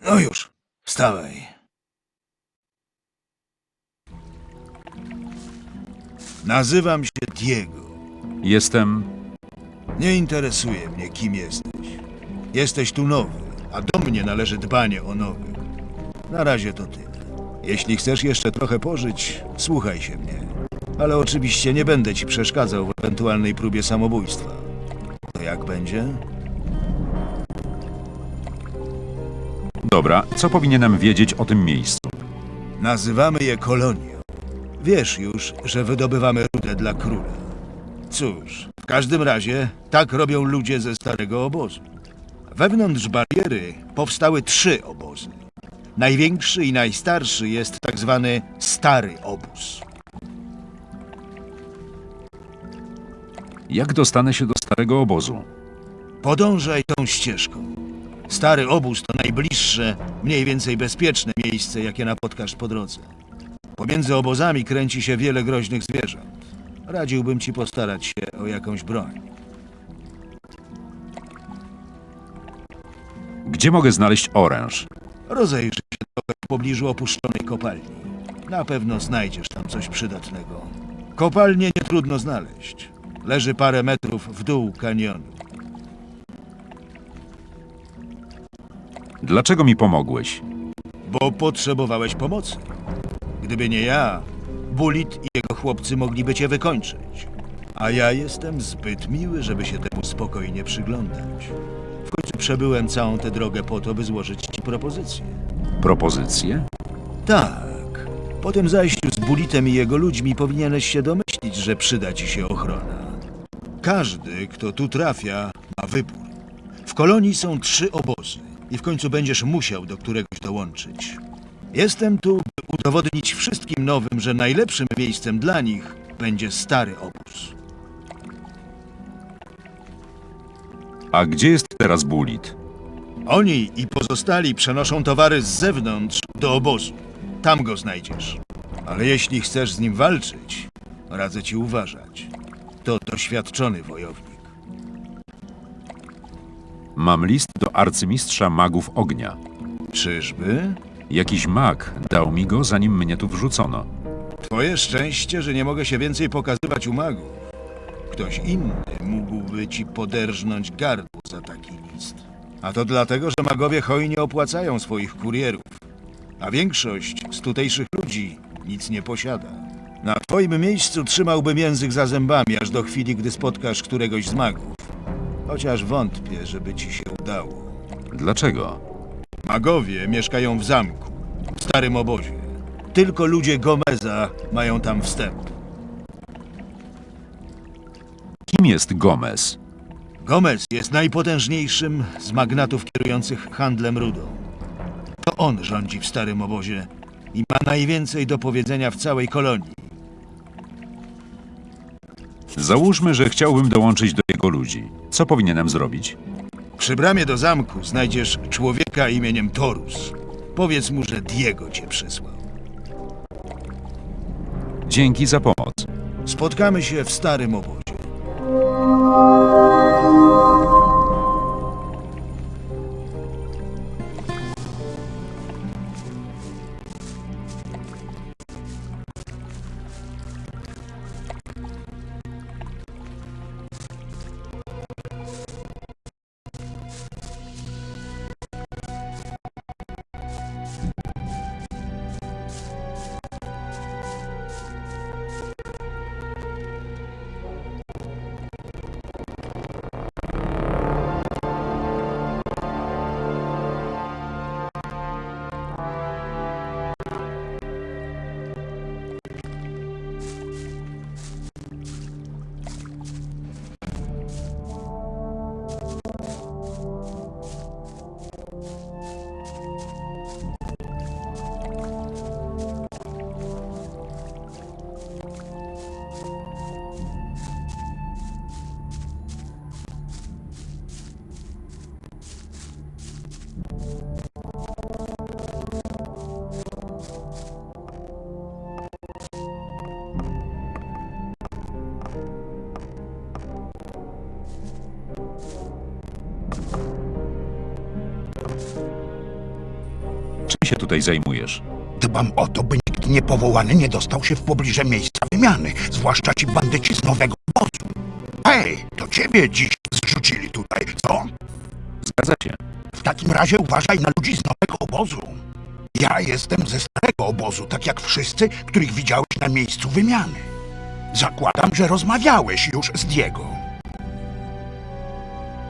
No już, wstawaj. Nazywam się Diego. Jestem. Nie interesuje mnie, kim jesteś. Jesteś tu nowy, a do mnie należy dbanie o nowych. Na razie to tyle. Jeśli chcesz jeszcze trochę pożyć, słuchaj się mnie. Ale oczywiście nie będę ci przeszkadzał w ewentualnej próbie samobójstwa. To jak będzie? Dobra, co powinienem wiedzieć o tym miejscu? Nazywamy je kolonią. Wiesz już, że wydobywamy rudę dla króla. Cóż, w każdym razie tak robią ludzie ze starego obozu. Wewnątrz bariery powstały trzy obozy. Największy i najstarszy jest tak zwany Stary Obóz. Jak dostanę się do starego obozu? Podążaj tą ścieżką. Stary obóz to najbliższe, mniej więcej bezpieczne miejsce, jakie napotkasz po drodze. Pomiędzy obozami kręci się wiele groźnych zwierząt. Radziłbym ci postarać się o jakąś broń. Gdzie mogę znaleźć oręż? Rozejrzyj się trochę w pobliżu opuszczonej kopalni. Na pewno znajdziesz tam coś przydatnego. Kopalnię nie trudno znaleźć. Leży parę metrów w dół kanionu. Dlaczego mi pomogłeś? Bo potrzebowałeś pomocy. Gdyby nie ja, Bulit i jego chłopcy mogliby cię wykończyć. A ja jestem zbyt miły, żeby się temu spokojnie przyglądać. W końcu przebyłem całą tę drogę po to, by złożyć ci propozycję. Propozycje? Tak. Po tym zajściu z Bulitem i jego ludźmi powinieneś się domyślić, że przyda ci się ochrona. Każdy, kto tu trafia, ma wybór. W kolonii są trzy obozy i w końcu będziesz musiał do któregoś dołączyć. Jestem tu, by udowodnić wszystkim nowym, że najlepszym miejscem dla nich będzie stary obóz. A gdzie jest teraz Bulit? Oni i pozostali przenoszą towary z zewnątrz do obozu. Tam go znajdziesz. Ale jeśli chcesz z nim walczyć, radzę ci uważać. To doświadczony wojownik. Mam list do arcymistrza magów ognia. Czyżby? Jakiś mag dał mi go, zanim mnie tu wrzucono. Twoje szczęście, że nie mogę się więcej pokazywać u magów. Ktoś inny mógłby ci poderżnąć gardło za taki list. A to dlatego, że magowie hojnie opłacają swoich kurierów. A większość z tutejszych ludzi nic nie posiada. Na twoim miejscu trzymałbym język za zębami, aż do chwili, gdy spotkasz któregoś z magów. Chociaż wątpię, żeby ci się udało. Dlaczego? Magowie mieszkają w zamku, w starym obozie. Tylko ludzie Gomeza mają tam wstęp. Kim jest Gomez? Gomez jest najpotężniejszym z magnatów kierujących handlem rudą. To on rządzi w starym obozie i ma najwięcej do powiedzenia w całej kolonii. Załóżmy, że chciałbym dołączyć do jego ludzi. Co powinienem zrobić? Przy bramie do zamku znajdziesz człowieka imieniem Torus. Powiedz mu, że Diego cię przysłał. Dzięki za pomoc. Spotkamy się w starym obozie. Się tutaj zajmujesz? Dbam o to, by nikt niepowołany nie dostał się w pobliże miejsca wymiany, zwłaszcza ci bandyci z nowego obozu. Hej, to ciebie dziś zrzucili tutaj, co? Zgadza się. W takim razie uważaj na ludzi z nowego obozu. Ja jestem ze starego obozu, tak jak wszyscy, których widziałeś na miejscu wymiany. Zakładam, że rozmawiałeś już z Diego.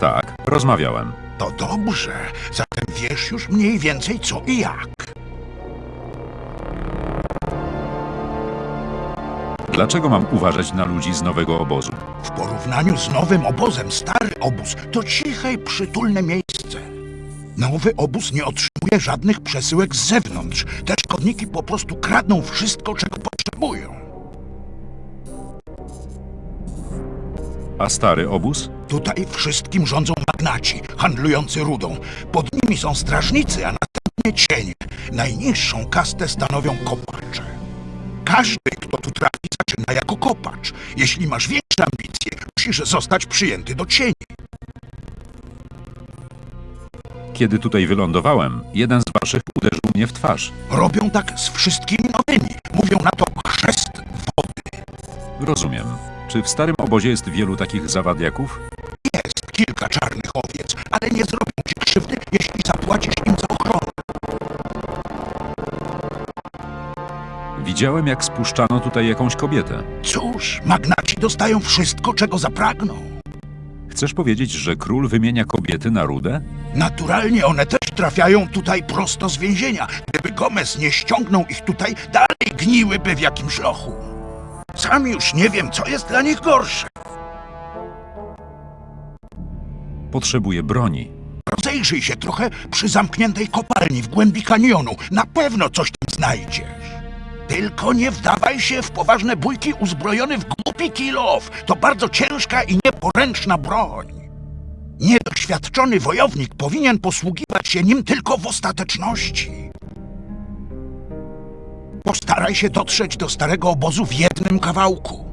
Tak, rozmawiałem. To dobrze, zatem wiesz już mniej więcej co i jak. Dlaczego mam uważać na ludzi z nowego obozu? W porównaniu z nowym obozem, stary obóz to ciche i przytulne miejsce. Nowy obóz nie otrzymuje żadnych przesyłek z zewnątrz. Te szkodniki po prostu kradną wszystko, czego potrzebują. A stary obóz? Tutaj wszystkim rządzą magnaci, handlujący rudą. Pod nimi są strażnicy, a następnie cienie. Najniższą kastę stanowią kopacze. Każdy, kto tu trafi, zaczyna jako kopacz. Jeśli masz większe ambicje, musisz zostać przyjęty do cieni. Kiedy tutaj wylądowałem, jeden z waszych uderzył mnie w twarz. Robią tak z wszystkimi nowymi. Mówią na to chrzest wody. Rozumiem. Czy w starym obozie jest wielu takich zawadiaków? Jest kilka czarnych owiec, ale nie zrobią ci krzywdy, jeśli zapłacisz im za ochronę. Widziałem, jak spuszczano tutaj jakąś kobietę. Cóż, magnaci dostają wszystko, czego zapragną. Chcesz powiedzieć, że król wymienia kobiety na rudę? Naturalnie one też trafiają tutaj prosto z więzienia. Gdyby Gomez nie ściągnął ich tutaj, dalej gniłyby w jakimś lochu. Sam już nie wiem, co jest dla nich gorsze. Potrzebuje broni. Rozejrzyj się trochę przy zamkniętej kopalni w głębi kanionu. Na pewno coś tam znajdziesz. Tylko nie wdawaj się w poważne bójki uzbrojony w głupi kilow. To bardzo ciężka i nieporęczna broń. Niedoświadczony wojownik powinien posługiwać się nim tylko w ostateczności. Postaraj się dotrzeć do starego obozu w jednym kawałku.